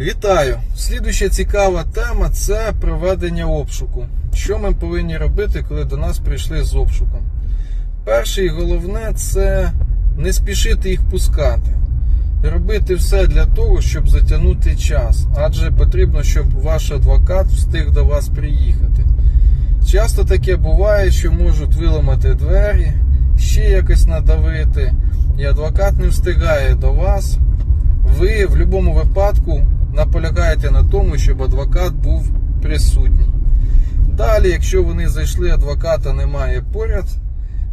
Вітаю! Слідуюча цікава тема це проведення обшуку. Що ми повинні робити, коли до нас прийшли з обшуком? Перше і головне це не спішити їх пускати. Робити все для того, щоб затягнути час, адже потрібно, щоб ваш адвокат встиг до вас приїхати. Часто таке буває, що можуть виламати двері, ще якось надавити, і адвокат не встигає до вас. В будь-якому випадку наполягаєте на тому, щоб адвокат був присутній. Далі, якщо вони зайшли, адвоката немає поряд,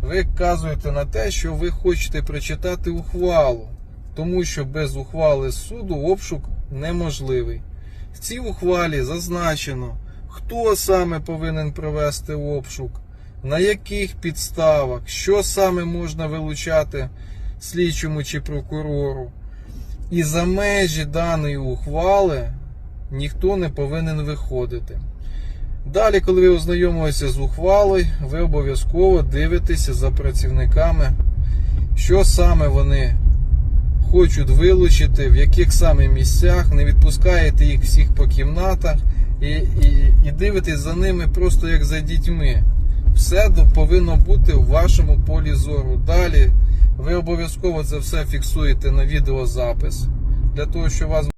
ви вказуєте на те, що ви хочете прочитати ухвалу, тому що без ухвали суду обшук неможливий. В цій ухвалі зазначено, хто саме повинен провести обшук, на яких підставах, що саме можна вилучати слідчому чи прокурору. І за межі даної ухвали ніхто не повинен виходити. Далі, коли ви ознайомилися з ухвалою, ви обов'язково дивитеся за працівниками, що саме вони хочуть вилучити, в яких саме місцях, не відпускаєте їх всіх по кімнатах і, і, і дивитесь за ними просто як за дітьми. Все повинно бути в вашому полі зору. Далі ви обов'язково це все фіксуєте на відеозапис для того, щоб вас